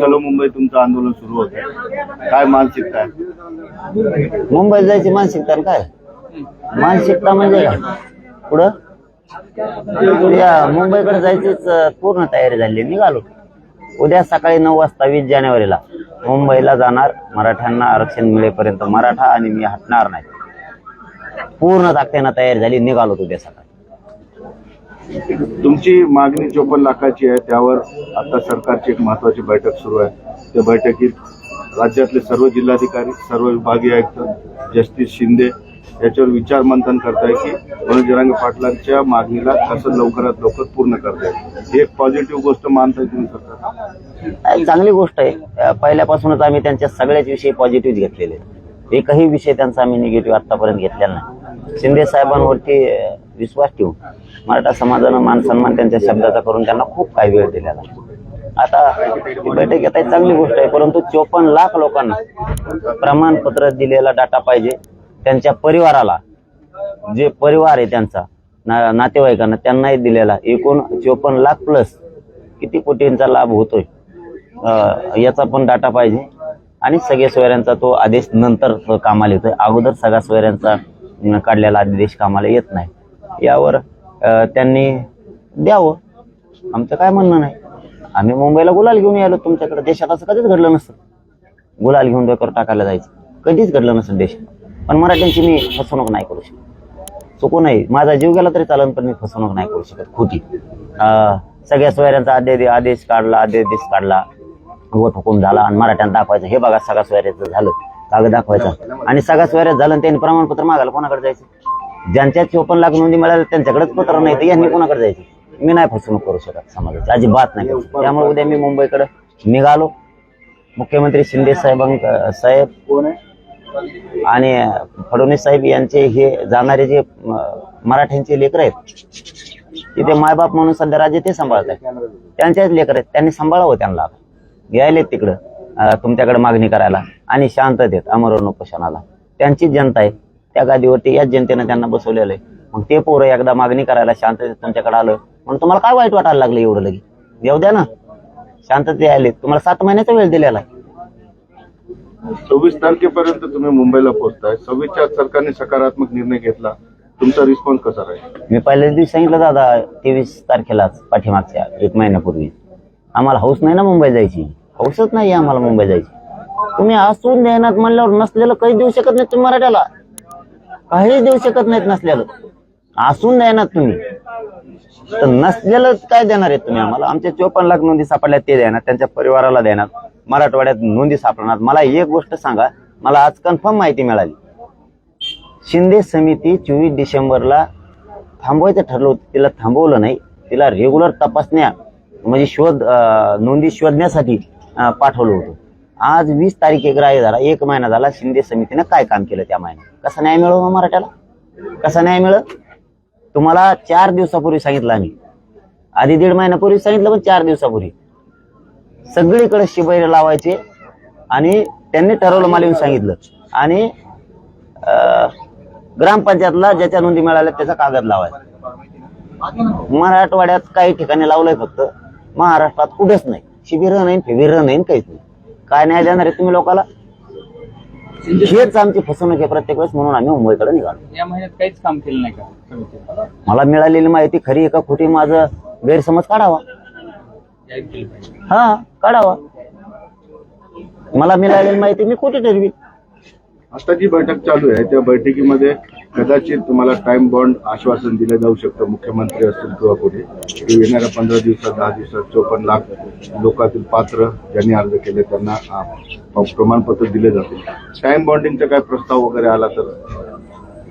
चलो मुंबई तुमचं आंदोलन सुरू होतं. काय मानसिकता आहे? मुंबईत जायची मानसिकता ना काय? मानसिकता म्हणजे पुढं? या मुंबईकडे जायचीच पूर्ण तयारी झाली निघालो. उद्या सकाळी नऊ वाजता वीस जानेवारीला मुंबईला जाणार. मराठ्यांना आरक्षण मिळेपर्यंत मराठा आणि मी हटणार नाही. पूर्ण ताकदीनं तयारी झाली निघालो उद्या सकाळी. तुमची मागणी चोपन्न लाखाची आहे त्यावर आता सरकारची एक महत्वाची बैठक सुरू आहे. त्या बैठकीत राज्यातले सर्व जिल्हाधिकारी सर्व विभागीय आयुक्त जस्टिस शिंदे याच्यावर विचार मंथन करताय की मनोज जरांगे पाटलांच्या मागणीला कसं लवकरात लवकर पूर्ण करताय ही एक पॉझिटिव्ह गोष्ट मानताय तुम्ही सरकार? चांगली गोष्ट आहे. पहिल्यापासूनच आम्ही त्यांच्या सगळ्याच विषयी पॉझिटिव्ह घेतलेले आहेत. एकही विषय त्यांचा आम्ही निगेटिव्ह आतापर्यंत घेतलेला नाही. शिंदे साहेबांवरती विश्वास ठेवून मराठा समाजानं मान सन्मान त्यांच्या शब्दाचा करून त्यांना खूप काही वेळ दिलेला आता बैठक घेता ही चांगली गोष्ट आहे परंतु चोपन्न लाख लोकांना प्रमाणपत्र दिलेला डाटा पाहिजे. त्यांच्या परिवाराला जे परिवार आहे त्यांचा ना नातेवाईकांना त्यांनाही दिलेला एकूण चोपन्न लाख प्लस किती कोटींचा लाभ होतोय याचा पण डाटा पाहिजे. आणि सगळ्या सोयऱ्यांचा तो आदेश नंतर कामाला येतोय. अगोदर सगळ्या सोयऱ्यांचा काढलेला आदेश कामाला येत नाही. यावर त्यांनी द्यावं. आमचं काय म्हणणं नाही. आम्ही मुंबईला गुलाल घेऊन यायलो तुमच्याकडे. देशात असं कधीच घडलं नसतं. गुलाल घेऊन डोक्यावर टाकायला जायचं. कधीच घडलं नसतं देश पण मराठ्यांची मी फसवणूक नाही करू शकत. चुकू नाही. माझा जीव गेला तरी चालन पण मी फसवणूक नाही करू शकत. खोटी. अं, सगळ्या सोयऱ्यांचा आदेश आदेश काढला आदेश काढला. वत हुकूम झाला आणि मराठ्यांना दाखवायचं. हे बघा सगळ्या सोयऱ्याचं झालं. कागद दाखवायचा. आणि सगळ्या सोयऱ्यात झालं त्यांनी प्रमाणपत्र मागायला कोणाकडे जायचं? ज्यांच्या चोपन्न लाख नोंदी मिळाल्या त्यांच्याकडेच पत्र नाही तर यांनी कोणाकडे जायचं? मी नाही फसवणूक करू शकत समाजाची अजिबात नाही. त्यामुळे उद्या मी मुंबईकडे निघालो. मुख्यमंत्री शिंदे साहेब आहे? आणि फडणवीस साहेब यांचे हे जाणारे जे मराठ्यांचे लेकर आहेत तिथे मायबाप म्हणून सध्या राज्य ते सांभाळत आहेत त्यांचेच लेकर आहेत. त्यांनी सांभाळावं त्यांना यायलेत तिकडं तुमच्याकडे मागणी करायला आणि शांततेत अमर उपोषणाला त्यांचीच जनता आहे. त्या गादीवरती याच जनतेनं त्यांना बसवलेलं आहे. मग ते पोरं एकदा मागणी करायला शांततेत तुमच्याकडे आलं म्हणून तुम्हाला काय वाईट वाटायला लागलं एवढं लगे? येऊ द्या ना. शांतते आले तुम्हाला सात महिन्याचा वेळ दिलेला आहे. सव्वीस तारखेपर्यंत तुम्ही मुंबईला पोहोचताय. सव्वीसच्या सरकारने सकारात्मक निर्णय घेतला. तुमचा रिस्पॉन्स कसा राहील? मी पहिल्याच दिवशी सांगितलं दादा तेवीस तारखेलाच पाठीमागच्या एक महिन्यापूर्वी. आम्हाला हौस नाही ना मुंबई जायची. हौसच नाही आम्हाला मुंबई जायची. तुम्ही असून देण्यात म्हणल्यावर नसलेलं काही देऊ शकत नाही तुम्ही मराठ्याला. काही देऊ शकत नाहीत नसलेलं असून देण्यात तुम्ही. तर नसलेलं काय देणार आहे तुम्ही आम्हाला? आमच्या चोपन्न लाख नोंदी सापडल्या ते देणार. त्यांच्या परिवाराला देणार. मराठवाड्यात नोंदी सापडणार. मला एक गोष्ट सांगा. मला आज कन्फर्म माहिती मिळाली. शिंदे समिती चोवीस डिसेंबरला थांबवायचं ठरलं होतं. तिला थांबवलं नाही. तिला रेग्युलर तपासण्या म्हणजे शोध नोंदी शोधण्यासाठी पाठवलं होतं. आज वीस तारीख एक राय झाला एक महिना झाला शिंदे समितीनं काय काम केलं त्या महिन्यात? कसा न्याय मिळव मग मराठ्याला? कसा न्याय मिळत तुम्हाला चार दिवसापूर्वी सांगितलं आम्ही. आधी दीड महिन्यापूर्वी सांगितलं पण चार दिवसापूर्वी. सगळीकडे शिबिर लावायचे आणि त्यांनी ठरवलं मला येऊन सांगितलं. आणि अं, ग्रामपंचायतला ज्याच्या नोंदी मिळाल्या त्याचा कागद लावायचा. मराठवाड्यात काही ठिकाणी लावलंय फक्त. महाराष्ट्रात कुठेच नाही. शिबिर नाही फिबिर नाही काहीच नाही. काय न्याय देणार आहे तुम्ही लोकांना हेच आमची फसवणूक आहे प्रत्येक वेळेस म्हणून आम्ही मुंबईकडे निघालो. या महिन्यात काहीच काम केलं नाही का? मला मिळालेली माहिती खरी का खोटी माझं गैरसमज काढावा. हा काढावा. मला मिळालेली माहिती मी खोटी ठरवी आता जी बैठक चालू आहे त्या बैठकीमध्ये कदाचित तुम्हाला टाइम बॉन्ड आश्वासन दिलं जाऊ शकतं मुख्यमंत्री असतील किंवा कोणी. की येणाऱ्या पंधरा दिवसात दहा दिवसात चोपन्न लाख लोकातील पात्र ज्यांनी अर्ज केले त्यांना प्रमाणपत्र दिले जाते टाइम बॉन्डिंगचा काय प्रस्ताव वगैरे आला तर?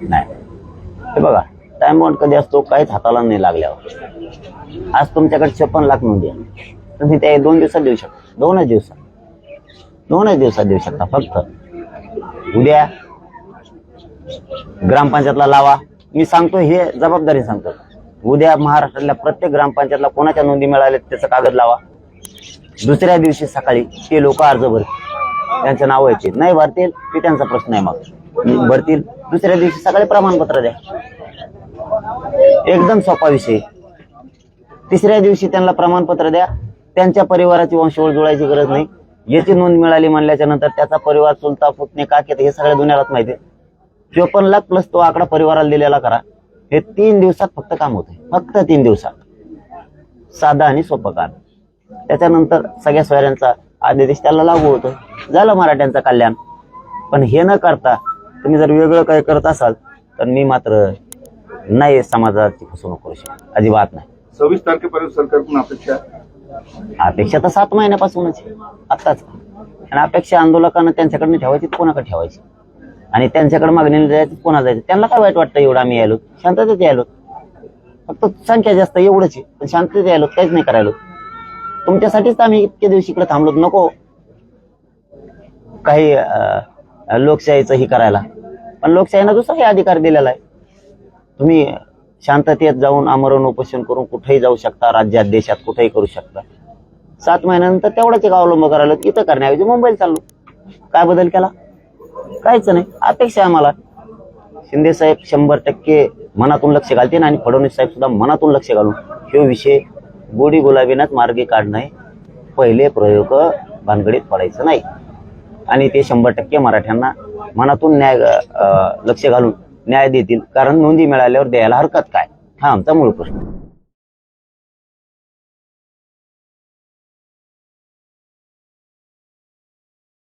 नाही. बघा टाइम बॉन्ड कधी असतो काहीच हाताला नाही लागल्यावर. आज तुमच्याकडे छप्पन लाख नोंदी आहे. तुम्ही ते दोन दिवसात देऊ शकता. दोनच दिवसात. दोनच दिवसात देऊ शकता फक्त. उद्या ग्रामपंचायतला लावा. मी सांगतो हे जबाबदारी सांगतो उद्या महाराष्ट्रातल्या प्रत्येक ग्रामपंचायतला कोणाच्या नोंदी मिळाल्या त्याचं कागद लावा. दुसऱ्या दिवशी सकाळी ते लोक अर्ज भरतील. त्यांचं नाव येतील. नाही भरतील ते त्यांचा प्रश्न आहे मग. भरतील. दुसऱ्या दिवशी सकाळी प्रमाणपत्र द्या. एकदम सोपा विषय. तिसऱ्या दिवशी त्यांना प्रमाणपत्र द्या. त्यांच्या परिवाराची वंशवळ जुळायची गरज नाही. याची नोंद मिळाली म्हणल्याच्या नंतर त्याचा परिवार चुलता पुतणे काकेत हे सगळ्या दुनियालाच माहिती आहे. चोपन्न लाख प्लस तो आकडा परिवाराला दिलेला करा हे तीन दिवसात फक्त काम होते फक्त तीन दिवसात. साधा आणि सोपं काम. त्याच्यानंतर सगळ्या सोयऱ्यांचा आदेश त्याला लागू होतो झालं मराठ्यांचं कल्याण. पण हे न करता तुम्ही जर वेगळं काही करत असाल तर मी मात्र नाही समाजाची फसवणूक करू शकत. अजिबात नाही. सव्वीस तारखेपर्यंत सरकारकडून अपेक्षा अपेक्षा तर सात महिन्यापासूनच. आत्ताच. आणि अपेक्षा आंदोलकांना त्यांच्याकडनं ठेवायची कोणाकडे ठेवायची? आणि त्यांच्याकडे मागणी जायचं कोणा जायचं. त्यांना काय वाईट वाटतं एवढं आम्ही यायलो? शांततेत यायलो. फक्त संख्या जास्त एवढंच आहे. पण शांततेत यायलो काहीच नाही करायलो. तुमच्यासाठीच तर आम्ही इतके दिवशी इकडे थांबलो नको. काही लोकशाहीचं ही करायला. पण लोकशाहीनं दुसराही अधिकार दिलेला आहे. तुम्ही शांततेत जाऊन आमरण उपोषण करून कुठेही जाऊ शकता राज्यात देशात कुठेही करू शकता. सात महिन्यानंतर तेवढाच एक अवलंब करायला इथं करण्याऐवजी मुंबईला चाललो. काय बदल केला? काहीच नाही. अपेक्षा आहे आम्हाला शिंदे साहेब शंभर टक्के मनातून लक्ष घालतील आणि फडणवीस साहेब सुद्धा मनातून लक्ष घालून हे विषय गोडी गुलाबीनाच मार्गे काढणं पहिले प्रयोग भानगडीत पडायचं नाही. आणि ते शंभर टक्के मराठ्यांना मनातून न्याय लक्ष घालून न्याय देतील. कारण नोंदी मिळाल्यावर द्यायला हरकत काय? हा आमचा मूळ प्रश्न.